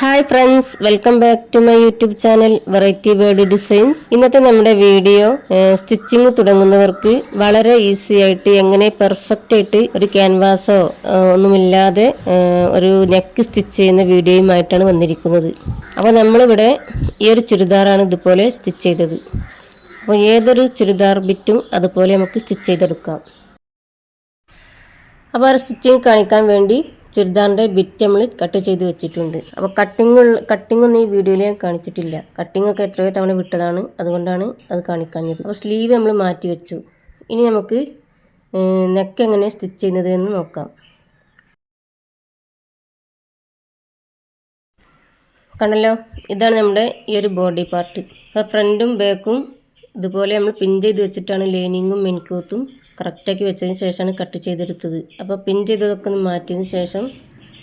Hi friends welcome back to my YouTube channel variety bird designs ഇന്നത്തെ നമ്മുടെ video stitching തുടങ്ങുന്നവർക്ക് വളരെ easy ആയിട്ട് എങ്ങനെ പെർഫെക്റ്റ് ആയിട്ട് ഒരു ക്യാൻവാസോ ഒന്നുമില്ലാതെ ഒരു നെക്ക് സ്റ്റിച്ച് ചെയ്യുന്ന വീഡിയോയുമായിട്ടാണ് വന്നിരിക്കുന്നത്. അപ്പോൾ നമ്മളിവിടെ ഈ ഒരു ചുരിദാറാണ് ഇതുപോലെ സ്റ്റിച്ച് ചെയ്തത്. അപ്പോൾ ഏതൊരു ചുരിദാർ ബിറ്റും അതുപോലെ നമുക്ക് സ്റ്റിച്ച് ചെയ്തെടുക്കാം. അപ്പോൾ ആ സ്റ്റിച്ചിങ് കാണിക്കാൻ വേണ്ടി ചുരിദാറിന്റെ ബിറ്റ് നമ്മൾ കട്ട് ചെയ്ത് വെച്ചിട്ടുണ്ട്. അപ്പോൾ കട്ടിങ് കട്ടിംഗ് ഒന്നും ഈ വീഡിയോയിൽ ഞാൻ കാണിച്ചിട്ടില്ല. കട്ടിംഗ് ഒക്കെ എത്രയോ തവണ വിട്ടതാണ്. അതുകൊണ്ടാണ് അത് കാണിക്കാഞ്ഞത്. അപ്പോൾ സ്ലീവ് നമ്മൾ മാറ്റി വെച്ചു. ഇനി നമുക്ക് നെക്ക് എങ്ങനെ സ്റ്റിച്ച് ചെയ്യുന്നത് എന്ന് നോക്കാം. കണ്ടല്ലോ? ഇതാണ് നമ്മുടെ ഈ ഒരു ബോഡി പാർട്ട് അപ്പോൾ ഫ്രണ്ടും ബാക്കും ഇതുപോലെ നമ്മൾ പിൻ ചെയ്ത് വെച്ചിട്ടാണ് ലൈനിങ്ങും മെൻക്ലോത്തും കറക്റ്റാക്കി വെച്ചതിന് ശേഷമാണ് കട്ട് ചെയ്തെടുത്തത്. അപ്പോൾ പിൻ ചെയ്തതൊക്കെ ഒന്ന് മാറ്റിയതിന് ശേഷം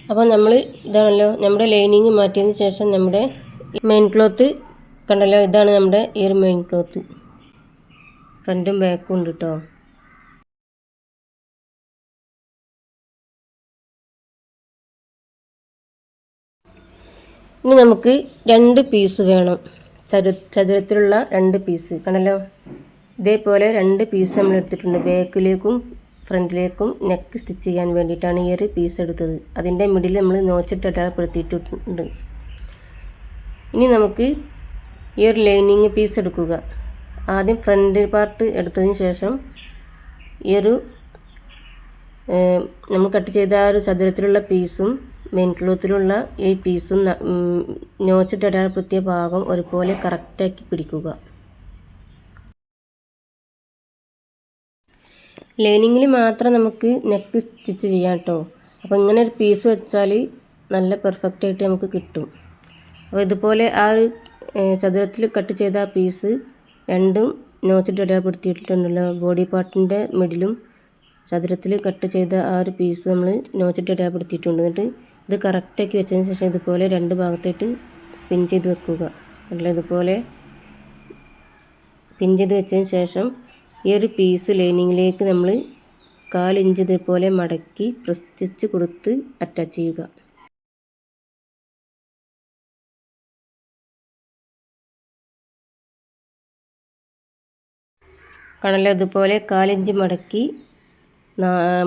അപ്പോൾ നമ്മൾ ഇതാണല്ലോ നമ്മുടെ ലൈനിങ് മാറ്റിയതിന് ശേഷം നമ്മുടെ മെയിൻ ക്ലോത്ത് കണ്ടല്ലോ ഇതാണ് നമ്മുടെ ഈ ഒരു മെയിൻ ക്ലോത്ത് ഫ്രണ്ടും ബാക്കും ഉണ്ട് കേട്ടോ ഇനി നമുക്ക് രണ്ട് പീസ് വേണം. ചതു ചതുരത്തിലുള്ള രണ്ട് പീസ് കണ്ടല്ലോ? ഇതേപോലെ രണ്ട് പീസ് നമ്മൾ എടുത്തിട്ടുണ്ട്. ബാക്കിലേക്കും ഫ്രണ്ടിലേക്കും നെക്ക് സ്റ്റിച്ച് ചെയ്യാൻ വേണ്ടിയിട്ടാണ് ഈ ഒരു പീസ് എടുത്തത്. അതിന്റെ മിഡിൽ നമ്മൾ നോച്ചിട്ട് അടയാളപ്പെടുത്തിയിട്ടുണ്ട്. ഇനി നമുക്ക് ഈ ഒരു ലൈനിങ് പീസ് എടുക്കുക. ആദ്യം ഫ്രണ്ട് പാർട്ട് എടുത്തതിന് ശേഷം ഈ ഒരു നമ്മൾ കട്ട് ചെയ്ത ആ ഒരു ചതുരത്തിലുള്ള പീസും മെയിൻ ക്ലോത്തിലുള്ള ഈ പീസും നോച്ചിട്ട് അടയാളപ്പെടുത്തിയ ഭാഗം ഒരുപോലെ കറക്റ്റാക്കി പിടിക്കുക. ലൈനിങ്ങിൽ മാത്രം നമുക്ക് നെക്ക് സ്റ്റിച്ച് ചെയ്യാം കേട്ടോ അപ്പോൾ ഇങ്ങനെ ഒരു പീസ് വെച്ചാൽ നല്ല പെർഫെക്റ്റ് ആയിട്ട് നമുക്ക് കിട്ടും. അപ്പോൾ ഇതുപോലെ ആ ഒരു ചതുരത്തിൽ കട്ട് ചെയ്ത ആ പീസ് രണ്ടും നോച്ചിട്ട് അടയാളപ്പെടുത്തിയിട്ടുണ്ടല്ലോ ബോഡി പാർട്ടിന്റെ മിഡിലും ചതുരത്തിൽ കട്ട് ചെയ്ത ആ ഒരു പീസ് നമ്മൾ നോച്ചിട്ട് അടയാളപ്പെടുത്തിയിട്ടുണ്ട് എന്നിട്ട് ഇത് കറക്റ്റാക്കി വെച്ചതിന് ശേഷം ഇതുപോലെ രണ്ട് ഭാഗത്തായിട്ട് പിൻ ചെയ്ത് വെക്കുക. അല്ല ഇതുപോലെ പിൻ ചെയ്ത് വെച്ചതിന് ശേഷം ഈ ഒരു പീസ് ലൈനിങ്ങിലേക്ക് നമ്മൾ കാലിഞ്ച് ഇതുപോലെ മടക്കി പ്രസ്റ്റിച്ച് കൊടുത്ത് അറ്റാച്ച് ചെയ്യുക. കണല ഇതുപോലെ കാലിഞ്ച് മടക്കി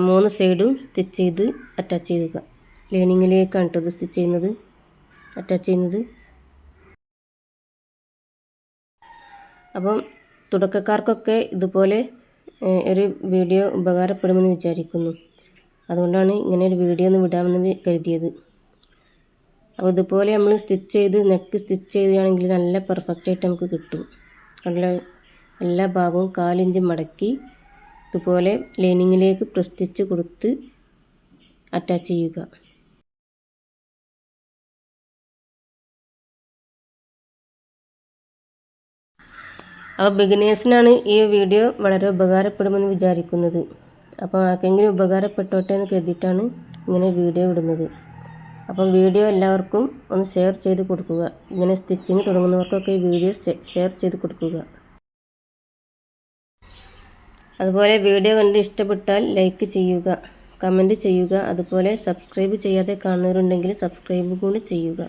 മൂന്ന് സൈഡും സ്റ്റിച്ച് ചെയ്ത് അറ്റാച്ച് ചെയ്യുക. ലൈനിങ്ങിലേക്കാണ് ഇത് സ്റ്റിച്ച് ചെയ്യുന്നത്. അറ്റാച്ച് ചെയ്യുന്നത്. അപ്പം തുടക്കക്കാർക്കൊക്കെ ഇതുപോലെ ഒരു വീഡിയോ ഉപകാരപ്പെടുമെന്ന് വിചാരിക്കുന്നു. അതുകൊണ്ടാണ് ഇങ്ങനെ ഒരു വീഡിയോ ഒന്ന് വിടാമെന്ന് കരുതിയത്. അപ്പോൾ ഇതുപോലെ നമ്മൾ സ്റ്റിച്ച് ചെയ്ത് നെക്ക് സ്റ്റിച്ച് ചെയ്യുകയാണെങ്കിൽ നല്ല പെർഫെക്റ്റ് ആയിട്ട് നമുക്ക് കിട്ടും. നല്ല എല്ലാ ഭാഗവും കാലിഞ്ച് മടക്കി ഇതുപോലെ ലൈനിങ്ങിലേക്ക് പ്രസ്തിച്ച് കൊടുത്ത് അറ്റാച്ച് ചെയ്യുക. അപ്പോൾ ബിഗിനേഴ്സിനാണ് ഈ വീഡിയോ വളരെ ഉപകാരപ്പെടുമെന്ന് വിചാരിക്കുന്നത്. അപ്പോൾ ആർക്കെങ്കിലും ഉപകാരപ്പെട്ടോട്ടെ എന്ന് കരുതിയിട്ടാണ് ഇങ്ങനെ വീഡിയോ ഇടുന്നത്. അപ്പം വീഡിയോ എല്ലാവർക്കും ഒന്ന് ഷെയർ ചെയ്ത് കൊടുക്കുക. ഇങ്ങനെ സ്റ്റിച്ചിങ് തുടങ്ങുന്നവർക്കൊക്കെ ഈ വീഡിയോ ഷെയർ ചെയ്ത് കൊടുക്കുക. അതുപോലെ വീഡിയോ കണ്ട് ഇഷ്ടപ്പെട്ടാൽ ലൈക്ക് ചെയ്യുക കമന്റ് ചെയ്യുക അതുപോലെ സബ്സ്ക്രൈബ് ചെയ്യാതെ കാണുന്നവരുണ്ടെങ്കിൽ സബ്സ്ക്രൈബ് കൂടി ചെയ്യുക.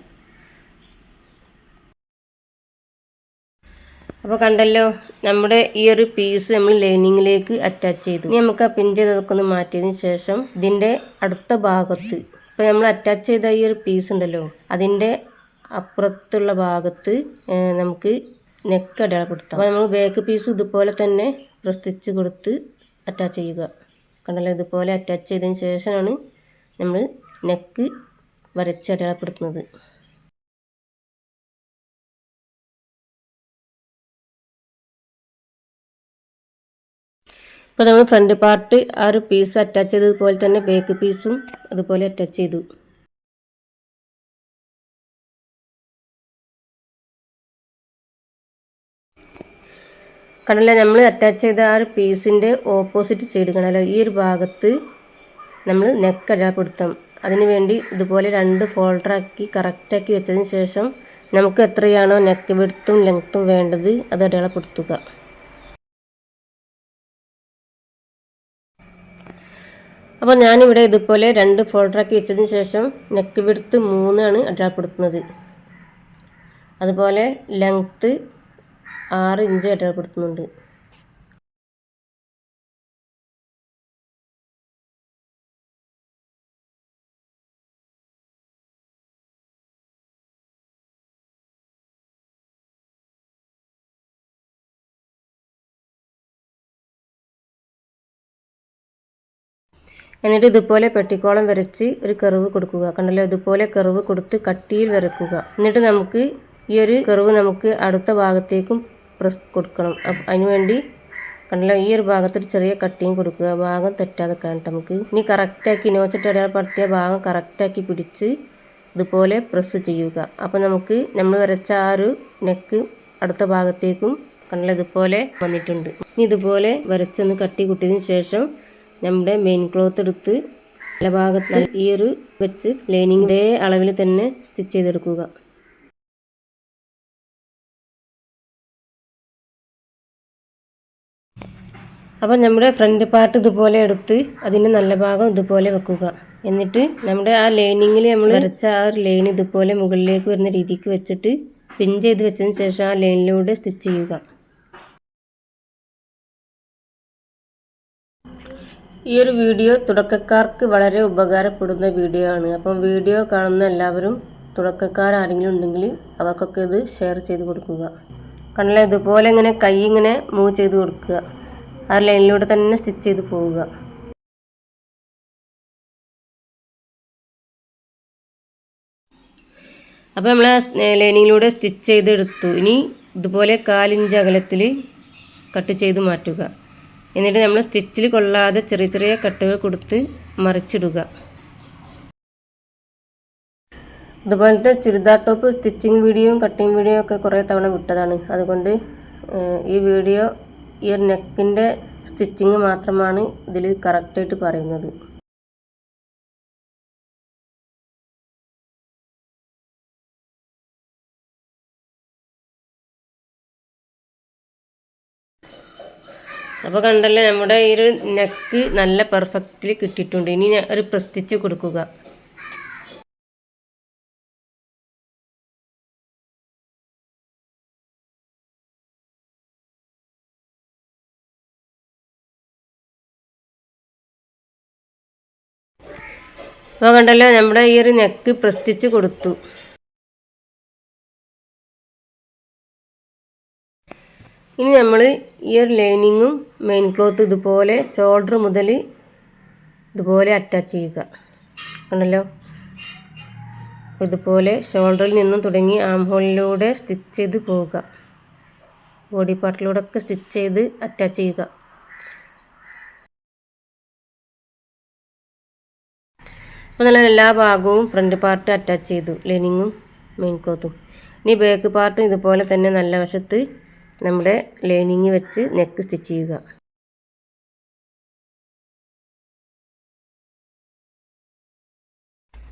അപ്പോൾ കണ്ടല്ലോ നമ്മുടെ ഈ ഒരു പീസ് നമ്മൾ ലൈനിങ്ങിലേക്ക് അറ്റാച്ച് ചെയ്തു. ഇനി നമുക്ക് ആ പിൻ ചെയ്തതൊക്കെ ഒന്ന് മാറ്റിയതിന് ശേഷം ഇതിന്റെ അടുത്ത ഭാഗത്ത് ഇപ്പോൾ നമ്മൾ അറ്റാച്ച് ചെയ്ത ഈ ഒരു പീസ് ഉണ്ടല്ലോ അതിന്റെ അപ്പുറത്തുള്ള ഭാഗത്ത് നമുക്ക് നെക്ക് അടയാളപ്പെടുത്താം. അപ്പോൾ നമ്മൾ ബാക്ക് പീസ് ഇതുപോലെ തന്നെ പ്രസ്തിച്ച് കൊടുത്ത് അറ്റാച്ച് ചെയ്യുക. കണ്ടല്ലോ ഇതുപോലെ അറ്റാച്ച് ചെയ്തതിന് ശേഷമാണ് നമ്മൾ നെക്ക് വരച്ച് അടയാളപ്പെടുത്തുന്നത്. ഇപ്പോൾ നമ്മൾ ഫ്രണ്ട് പാർട്ട് ആ ഒരു പീസ് അറ്റാച്ച് ചെയ്തതുപോലെ തന്നെ ബേക്ക് പീസും അതുപോലെ അറ്റാച്ച് ചെയ്തു. കണ്ടല്ലോ? നമ്മൾ അറ്റാച്ച് ചെയ്ത ആ ഒരു പീസിന്റെ ഓപ്പോസിറ്റ് സൈഡ് കണ്ടല്ലോ? ഈ ഒരു ഭാഗത്ത് നമ്മൾ നെക്ക് അടയാളപ്പെടുത്താം അതിനുവേണ്ടി ഇതുപോലെ രണ്ട് ഫോൾഡറാക്കി കറക്റ്റാക്കി വെച്ചതിന് ശേഷം നമുക്ക് എത്രയാണോ നെക്ക് വിടുത്തും ലെങ്ത്തും വേണ്ടത് അത് അടയാളപ്പെടുത്തുക. അപ്പോൾ ഞാനിവിടെ ഇതുപോലെ രണ്ട് ഫോൾഡറാക്കി വെച്ചതിന് ശേഷം നെക്ക് വിടുത്ത് മൂന്നാണ് അടയാളപ്പെടുത്തുന്നത്. അതുപോലെ ലെങ്ത്ത് ആറ് ഇഞ്ച് അടയാളപ്പെടുത്തുന്നുണ്ട്. എന്നിട്ട് ഇതുപോലെ പെട്ടിക്കോളം വരച്ച് ഒരു കറിവ് കൊടുക്കുക. കണ്ടല്ലോ? ഇതുപോലെ കറിവ് കൊടുത്ത് കട്ടിയിൽ വരക്കുക. എന്നിട്ട് നമുക്ക് ഈ ഒരു കറിവ് നമുക്ക് അടുത്ത ഭാഗത്തേക്കും പ്രസ് കൊടുക്കണം. അതിനുവേണ്ടി കണ്ടല്ലോ? ഈ ഒരു ഭാഗത്ത് ഒരു ചെറിയ കട്ടിങ് കൊടുക്കുക. ഭാഗം തെറ്റാതെ കാണട്ടെ നമുക്ക്. ഇനി കറക്റ്റാക്കി നോച്ചിട്ട് അടയാളപ്പെടുത്തിയ ഭാഗം കറക്റ്റാക്കി പിടിച്ച് ഇതുപോലെ പ്രസ് ചെയ്യുക. അപ്പോൾ നമുക്ക് നമ്മൾ വരച്ച ആ ഒരു നെക്ക് അടുത്ത ഭാഗത്തേക്കും കണ്ടല്ലോ? ഇതുപോലെ വന്നിട്ടുണ്ട്. ഇനി ഇതുപോലെ വരച്ചൊന്ന് കട്ടി കുട്ടിയതിന് ശേഷം നമ്മുടെ മെയിൻ ക്ലോത്ത് എടുത്ത് നല്ല ഭാഗത്ത് ഈ ഒരു വെച്ച് ലൈനിങ് ഇതേ അളവിൽ തന്നെ സ്റ്റിച്ച് ചെയ്തെടുക്കുക. അപ്പം നമ്മുടെ ഫ്രണ്ട് പാർട്ട് ഇതുപോലെ എടുത്ത് അതിന്റെ നല്ല ഭാഗം ഇതുപോലെ വെക്കുക. എന്നിട്ട് നമ്മുടെ ആ ലൈനിങ്ങിൽ നമ്മൾ വരച്ച ആ ഒരു ലൈൻ ഇതുപോലെ മുകളിലേക്ക് വരുന്ന രീതിക്ക് വെച്ചിട്ട് പിൻ ചെയ്ത് വെച്ചതിന് ശേഷം ആ ലൈനിലൂടെ സ്റ്റിച്ച് ചെയ്യുക. ഈ ഒരു വീഡിയോ തുടക്കക്കാർക്ക് വളരെ ഉപകാരപ്പെടുന്ന വീഡിയോ ആണ്. അപ്പം വീഡിയോ കാണുന്ന എല്ലാവരും തുടക്കക്കാർ ആരെങ്കിലും ഉണ്ടെങ്കിൽ അവർക്കൊക്കെ ഇത് ഷെയർ ചെയ്ത് കൊടുക്കുക. കണ്ണിലെ ഇതുപോലെ ഇങ്ങനെ കൈ ഇങ്ങനെ മൂവ് ചെയ്ത് കൊടുക്കുക. ആ ലൈനിലൂടെ തന്നെ സ്റ്റിച്ച് ചെയ്ത് പോവുക. അപ്പോൾ നമ്മൾ ലൈനിങ്ങിലൂടെ സ്റ്റിച്ച് ചെയ്തെടുത്തു. ഇനി ഇതുപോലെ കാലിഞ്ച് അകലത്തിൽ കട്ട് ചെയ്ത് മാറ്റുക. എന്നിട്ട് നമ്മൾ സ്റ്റിച്ചിൽ കൊള്ളാതെ ചെറിയ ചെറിയ കട്ടുകൾ കൊടുത്ത് മറിച്ചിടുക. ഇതുപോലത്തെ ചുരിദാർ ടോപ്പ് സ്റ്റിച്ചിങ് വീഡിയോയും കട്ടിങ് വീഡിയോ ഒക്കെ കുറേ തവണ വിട്ടതാണ്. അതുകൊണ്ട് ഈ വീഡിയോ ഈ നെക്കിന്റെ സ്റ്റിച്ചിങ് മാത്രമാണ് ഇതിൽ കറക്റ്റായിട്ട് പറയുന്നത്. അപ്പോൾ കണ്ടല്ലേ നമ്മുടെ ഈ ഒരു നെക്ക് നല്ല പെർഫെക്റ്റ്ലി കിട്ടിയിട്ടുണ്ട്. ഇനി ഒരു പ്രസ്തിച്ച് കൊടുക്കുക. അപ്പോൾ കണ്ടല്ലോ നമ്മുടെ ഈ ഒരു നെക്ക് പ്രസ്തിച്ച് കൊടുത്തു. ഇനി നമ്മൾ ഈ ഒരു ലൈനിങ്ങും മെയിൻ ക്ലോത്ത് ഇതുപോലെ ഷോൾഡർ മുതൽ ഇതുപോലെ അറ്റാച്ച് ചെയ്യുക. കണ്ടല്ലോ? ഇതുപോലെ ഷോൾഡറിൽ നിന്നും തുടങ്ങി ആം ഹോളിലൂടെ സ്റ്റിച്ച് ചെയ്ത് പോവുക. ബോഡി പാർട്ടിലൂടെ ഒക്കെ സ്റ്റിച്ച് ചെയ്ത് അറ്റാച്ച് ചെയ്യുക. അപ്പോൾ നല്ല എല്ലാ ഭാഗവും ഫ്രണ്ട് പാർട്ട് അറ്റാച്ച് ചെയ്തു. ലൈനിങ്ങും മെയിൻ ക്ലോത്തും ഇനി ബാക്ക് പാർട്ടും ഇതുപോലെ തന്നെ നല്ല വശത്ത് നമ്മുടെ ലൈനിങ് വെച്ച് നെക്ക് സ്റ്റിച്ച് ചെയ്യുക.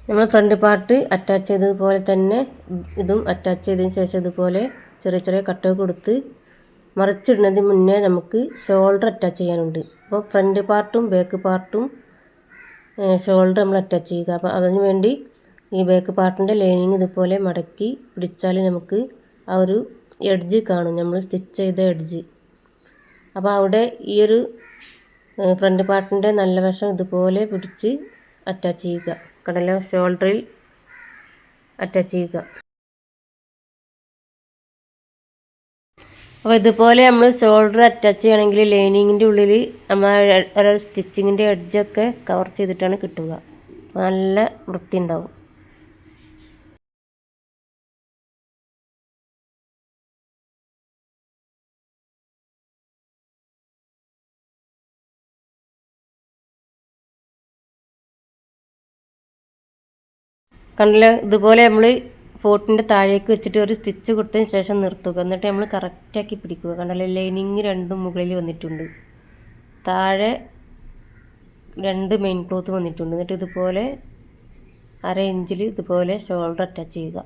നമ്മൾ ഫ്രണ്ട് പാർട്ട് അറ്റാച്ച് ചെയ്തതുപോലെ തന്നെ ഇതും അറ്റാച്ച് ചെയ്തതിന് ശേഷം ഇതുപോലെ ചെറിയ ചെറിയ കട്ടൊക്കെ കൊടുത്ത് മറിച്ചിടുന്നതിന് മുന്നേ നമുക്ക് ഷോൾഡർ അറ്റാച്ച് ചെയ്യാനുണ്ട്. അപ്പോൾ ഫ്രണ്ട് പാർട്ടും ബാക്ക് പാർട്ടും ഷോൾഡർ നമ്മൾ അറ്റാച്ച് ചെയ്യുക. അപ്പോൾ അതിന് വേണ്ടി ഈ ബാക്ക് പാർട്ടിന്റെ ലൈനിങ് ഇതുപോലെ മടക്കി പിടിച്ചാൽ നമുക്ക് ആ ഒരു എഡ്ജ് കാണും. നമ്മൾ സ്റ്റിച്ച് ചെയ്ത എഡ്ജ്. അപ്പോൾ അവിടെ ഈ ഒരു ഫ്രണ്ട് പാർട്ടിന്റെ നല്ല വശം ഇതുപോലെ പിടിച്ച് അറ്റാച്ച് ചെയ്യുക. കടല ഷോൾഡറിൽ അറ്റാച്ച് ചെയ്യുക. അപ്പോൾ ഇതുപോലെ നമ്മൾ ഷോൾഡർ അറ്റാച്ച് ചെയ്യണമെങ്കിൽ ലൈനിങ്ങിന്റെ ഉള്ളിൽ നമ്മൾ സ്റ്റിച്ചിങ്ങിന്റെ എഡ്ജൊക്കെ കവർ ചെയ്തിട്ടാണ് കിട്ടുക. നല്ല വൃത്തി ഉണ്ടാവും കണ്ടില്ല ഇതുപോലെ നമ്മൾ ഫോട്ടിന്റെ താഴേക്ക് വെച്ചിട്ട് ഒരു സ്റ്റിച്ച് കൊടുത്തതിന് ശേഷം നിർത്തുക. എന്നിട്ട് നമ്മൾ കറക്റ്റാക്കി പിടിക്കുക. കണ്ടല്ലേ ലൈനിങ് രണ്ടും മുകളിൽ വന്നിട്ടുണ്ട്. താഴെ രണ്ട് മെയിൻ ക്ലോത്ത് വന്നിട്ടുണ്ട്. എന്നിട്ട് ഇതുപോലെ അര ഇഞ്ചിൽ ഇതുപോലെ ഷോൾഡർ അറ്റാച്ച് ചെയ്യുക.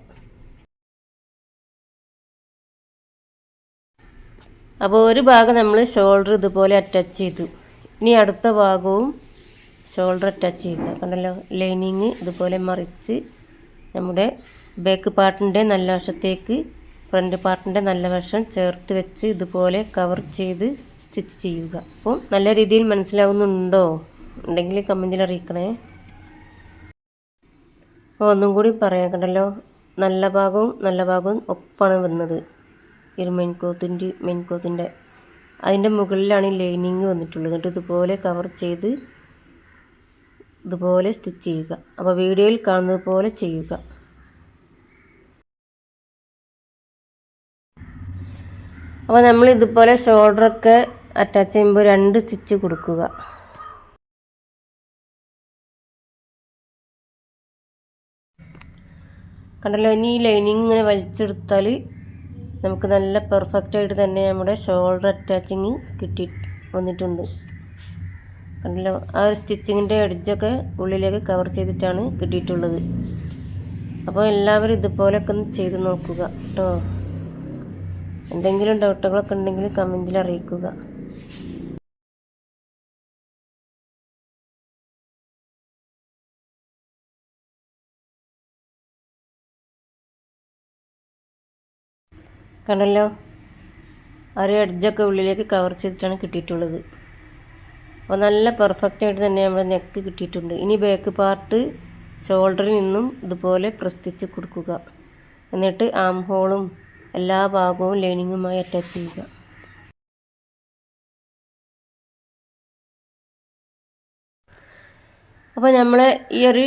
അപ്പോൾ ഒരു ഭാഗം നമ്മൾ ഷോൾഡർ ഇതുപോലെ അറ്റാച്ച് ചെയ്തു. ഇനി അടുത്ത ഭാഗവും ഷോൾഡർ അറ്റാച്ച് ചെയ്യുക. കണ്ടല്ലോ ലൈനിങ് ഇതുപോലെ മറിച്ച് നമ്മുടെ ബാക്ക് പാർട്ടിന്റെ നല്ല വശത്തേക്ക് ഫ്രണ്ട് പാർട്ടിന്റെ നല്ല വശം ചേർത്ത് വെച്ച് ഇതുപോലെ കവർ ചെയ്ത് സ്റ്റിച്ച് ചെയ്യുക. അപ്പം നല്ല രീതിയിൽ മനസ്സിലാവുന്നുണ്ടോ? ഉണ്ടെങ്കിൽ കമന്റിൽ അറിയിക്കണേ. അപ്പോൾ ഒന്നും കൂടി പറയാം കണ്ടല്ലോ. നല്ല ഭാഗവും നല്ല ഭാഗവും ഒപ്പാണ് വന്നത്. ഈ ഒരു മെയിൻ ക്ലോത്തിന്റെ മെയിൻ ക്ലോത്തിന്റെ അതിന്റെ മുകളിലാണ് ലൈനിങ് വന്നിട്ടുള്ളത്. എന്നിട്ട് ഇതുപോലെ കവർ ചെയ്ത് ഇതുപോലെ സ്റ്റിച്ച് ചെയ്യുക. അപ്പോൾ വീഡിയോയിൽ കാണുന്നത് പോലെ ചെയ്യുക. അപ്പോൾ നമ്മൾ ഇതുപോലെ ഷോൾഡറൊക്കെ അറ്റാച്ച് ചെയ്യുമ്പോൾ രണ്ട് സ്റ്റിച്ച് കൊടുക്കുക. കണ്ടല്ലോ ഇനി ഈ ലൈനിങ് ഇങ്ങനെ വലിച്ചെടുത്താൽ നമുക്ക് നല്ല പെർഫെക്റ്റ് ആയിട്ട് തന്നെ നമ്മുടെ ഷോൾഡർ അറ്റാച്ചിങ് കിട്ടി വന്നിട്ടുണ്ട്. കണ്ടല്ലോ. ആ ഒരു സ്റ്റിച്ചിങ്ങിന്റെ എഡ്ജൊക്കെ ഉള്ളിലേക്ക് കവർ ചെയ്തിട്ടാണ് കിട്ടിയിട്ടുള്ളത്. അപ്പോൾ എല്ലാവരും ഇതുപോലെയൊക്കെ ഒന്ന് ചെയ്ത് നോക്കുക കേട്ടോ. എന്തെങ്കിലും ഡൗട്ടുകളൊക്കെ ഉണ്ടെങ്കിൽ കമന്റിൽ അറിയിക്കുക. കണ്ടല്ലോ? ആ ഒരു എഡ്ജൊക്കെ ഉള്ളിലേക്ക് കവർ ചെയ്തിട്ടാണ് കിട്ടിയിട്ടുള്ളത്. അപ്പോൾ നല്ല പെർഫെക്റ്റ് ആയിട്ട് തന്നെ നമ്മുടെ നെക്ക് കിട്ടിയിട്ടുണ്ട്. ഇനി ബാക്ക് പാർട്ട് ഷോൾഡറിൽ നിന്നും ഇതുപോലെ പ്രസ്തിച്ച് കൊടുക്കുക. എന്നിട്ട് ആം ഹോളും എല്ലാ ഭാഗവും ലൈനിങ്ങുമായി അറ്റാച്ച് ചെയ്യുക. അപ്പോൾ നമ്മൾ ഈ ഒരു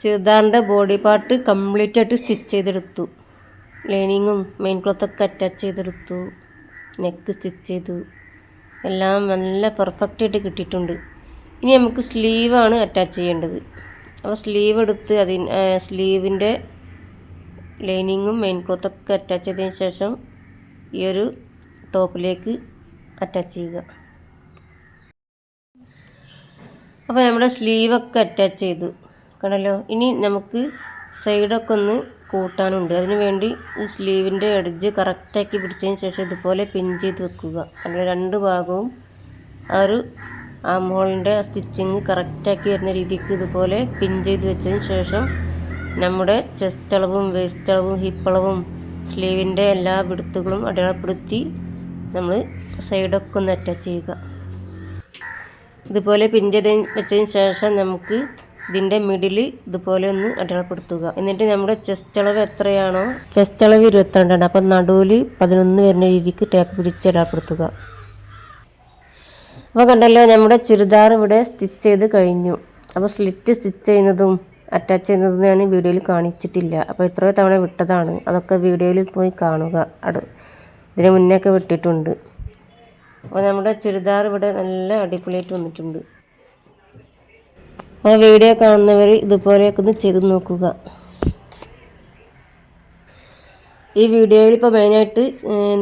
ചുരിദാറിന്റെ ബോഡി പാർട്ട് കംപ്ലീറ്റ് ആയിട്ട് സ്റ്റിച്ച് ചെയ്തെടുത്തു. ലൈനിങ്ങും മെയിൻ ക്ലോത്തൊക്കെ അറ്റാച്ച് ചെയ്തെടുത്തു. നെക്ക് സ്റ്റിച്ച് ചെയ്തു. എല്ലാം നല്ല പെർഫെക്റ്റ് ആയിട്ട് കിട്ടിയിട്ടുണ്ട്. ഇനി നമുക്ക് സ്ലീവാണ് അറ്റാച്ച് ചെയ്യേണ്ടത്. അപ്പോൾ സ്ലീവ് എടുത്ത് അതിന് സ്ലീവിന്റെ ലൈനിങ്ങും മെയിൻ ക്ലോത്തൊക്കെ അറ്റാച്ച് ചെയ്തതിന് ശേഷം ഈ ഒരു ടോപ്പിലേക്ക് അറ്റാച്ച് ചെയ്യുക. അപ്പോൾ നമ്മുടെ സ്ലീവൊക്കെ അറ്റാച്ച് ചെയ്തു. കണ്ടല്ലോ? ഇനി നമുക്ക് സൈഡൊക്കെ ഒന്ന് കൂട്ടാനുണ്ട്. അതിന് വേണ്ടി ഈ സ്ലീവിന്റെ എഡ്ജ് കറക്റ്റാക്കി പിടിച്ചതിന് ശേഷം ഇതുപോലെ പിൻ ചെയ്ത് വെക്കുക. അങ്ങനെ രണ്ട് ഭാഗവും ആ ഒരു ആ മോളിന്റെ സ്റ്റിച്ചിങ് കറക്റ്റാക്കി വരുന്ന രീതിക്ക് ഇതുപോലെ പിൻ ചെയ്ത് വെച്ചതിന് ശേഷം നമ്മുടെ ചെസ്റ്റ് അളവും വേസ്റ്റ് അളവും ഹിപ്പ് അളവും സ്ലീവിന്റെ എല്ലാ വിടുത്തുകളും അടയാളപ്പെടുത്തി നമ്മൾ സൈഡൊക്കെ ഒന്ന് അറ്റാച്ച് ചെയ്യുക. ഇതുപോലെ പിൻ ചെയ്ത് വെച്ചതിന് ശേഷം നമുക്ക് ഇതിന്റെ മിഡിൽ ഇതുപോലെ ഒന്ന് അടയാളപ്പെടുത്തുക. എന്നിട്ട് നമ്മുടെ ചെസ്റ്റ് അളവ് എത്രയാണോ? ചെസ്റ്റ് അളവ് ഇരുപത്തിരണ്ടാണ്. അപ്പം നടുവിൽ പതിനൊന്ന് വരുന്ന രീതിക്ക് ടേപ്പ് പിടിച്ച് അടയാളപ്പെടുത്തുക. അപ്പോൾ കണ്ടല്ലോ നമ്മുടെ ചുരിദാർ ഇവിടെ സ്റ്റിച്ച് ചെയ്ത് കഴിഞ്ഞു. അപ്പോൾ സ്ലിറ്റ് സ്റ്റിച്ച് ചെയ്യുന്നതും അറ്റാച്ച് ചെയ്യുന്നതും ഞാൻ വീഡിയോയിൽ കാണിച്ചിട്ടില്ല. അപ്പോൾ ഇത്രയോ തവണ വിട്ടതാണ്. അതൊക്കെ വീഡിയോയിൽ പോയി കാണുക. അട ഇതിന് മുന്നേ ഒക്കെ വിട്ടിട്ടുണ്ട്. അപ്പോൾ നമ്മുടെ ചുരിദാർ ഇവിടെ നല്ല അടിപൊളിയായിട്ട് വന്നിട്ടുണ്ട്. അപ്പോൾ വീഡിയോ കാണുന്നവർ ഇതുപോലെയൊക്കെ ഒന്ന് ചെയ്ത് നോക്കുക. ഈ വീഡിയോയിൽ ഇപ്പോൾ മെയിനായിട്ട്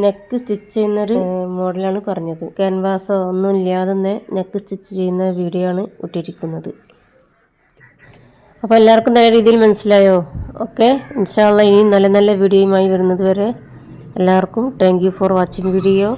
നെക്ക് സ്റ്റിച്ച് ചെയ്യുന്നൊരു മോഡലാണ് പറഞ്ഞത്. ക്യാൻവാസോ ഒന്നും ഇല്ലാതെ തന്നെ നെക്ക് സ്റ്റിച്ച് ചെയ്യുന്ന വീഡിയോ ആണ് ഇട്ടിരിക്കുന്നത്. അപ്പോൾ എല്ലാവർക്കും നല്ല രീതിയിൽ മനസ്സിലായോ? ഓക്കെ? ഇൻഷാല്ല ഇനി നല്ല നല്ല വീഡിയോയുമായി വരുന്നത് വരെ എല്ലാവർക്കും താങ്ക് ഫോർ വാച്ചിങ് വീഡിയോ